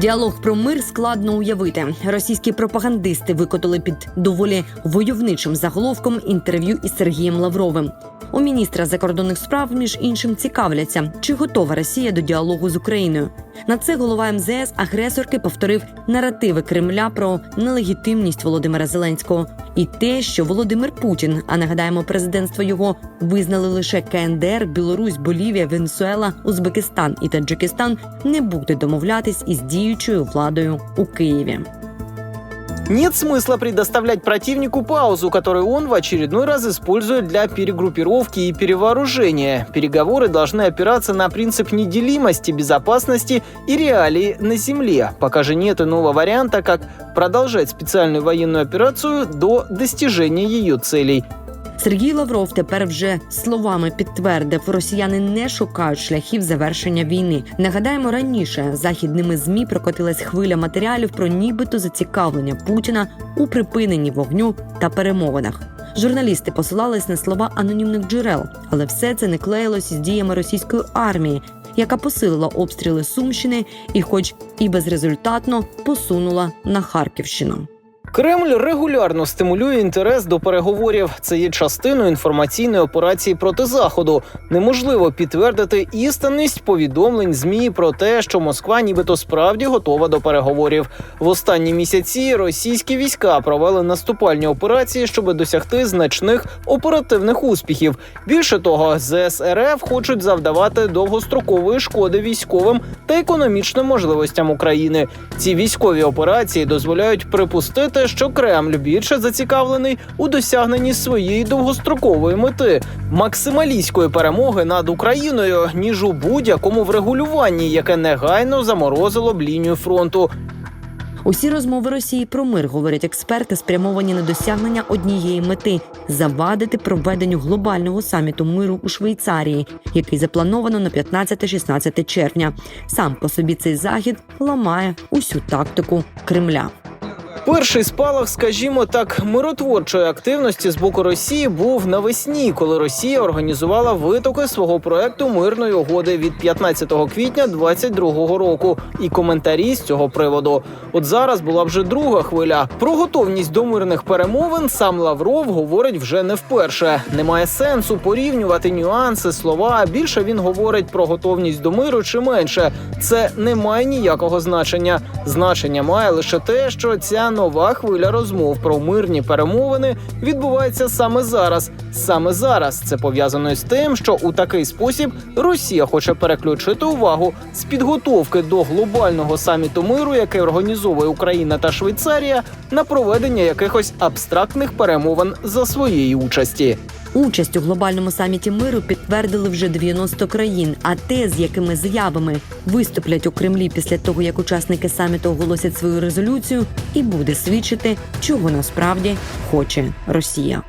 Діалог про мир складно уявити. Російські пропагандисти викотали під доволі войовничим заголовком інтерв'ю із Сергієм Лавровим. У міністра закордонних справ між іншим цікавляться, чи готова Росія до діалогу з Україною. На це голова МЗС агресорки повторив наративи Кремля про нелегітимність Володимира Зеленського і те, що Володимир Путін, а нагадаємо, президентство його визнали лише КНДР, Білорусь, Болівія, Венесуела, Узбекистан і Таджикистан, не буде домовлятись із діючою владою у Києві. Нет смысла предоставлять противнику паузу, которую он в очередной раз использует для перегруппировки и перевооружения. Переговоры должны опираться на принцип неделимости, безопасности и реалии на земле. Пока же нет иного варианта, как продолжать специальную военную операцию до достижения ее целей. Сергій Лавров тепер вже словами підтвердив, росіяни не шукають шляхів завершення війни. Нагадаємо, раніше західними змі прокотилась хвиля матеріалів про нібито зацікавлення Путіна у припиненні вогню та перемовинах. Журналісти посилались на слова анонімних джерел, але все це не клеїлось із діями російської армії, яка посилила обстріли Сумщини і, хоч і безрезультатно, посунула на Харківщину. Кремль регулярно стимулює інтерес до переговорів. Це є частиною інформаційної операції проти заходу. Неможливо підтвердити істинність повідомлень змі про те, що Москва нібито справді готова до переговорів. В останні місяці російські війська провели наступальні операції, щоб досягти значних оперативних успіхів. Більше того, ЗСРФ хочуть завдавати довгострокової шкоди військовим та економічним можливостям України. Ці військові операції дозволяють припустити, що Кремль більше зацікавлений у досягненні своєї довгострокової мети максималістської перемоги над Україною, ніж у будь-якому врегулюванні, яке негайно заморозило б лінію фронту. Усі розмови Росії про мир, говорять експерти, спрямовані на досягнення однієї мети завадити проведенню глобального саміту миру у Швейцарії, який заплановано на 15-16 червня. Сам по собі цей захід ламає усю тактику Кремля. Перший спалах, скажімо так, миротворчої активності з боку Росії був навесні, коли Росія організувала витоки свого проекту мирної угоди від 15 квітня 2022 року. І коментарі з цього приводу. От зараз була вже друга хвиля. Про готовність до мирних перемовин сам Лавров говорить вже не вперше. Немає сенсу порівнювати нюанси, слова. Більше він говорить про готовність до миру чи менше. Це не має ніякого значення. Значення має лише те, що ця нова хвиля розмов про мирні перемовини відбувається саме зараз. Саме зараз це пов'язано з тим, що у такий спосіб Росія хоче переключити увагу з підготовки до глобального саміту миру, який організовує Україна та Швейцарія, на проведення якихось абстрактних перемовин за своєї участі. Участь у глобальному саміті миру підтвердили вже 90 країн. А те, з якими заявами виступлять у Кремлі після того, як учасники саміту оголосять свою резолюцію, і буде свідчити, чого насправді хоче Росія.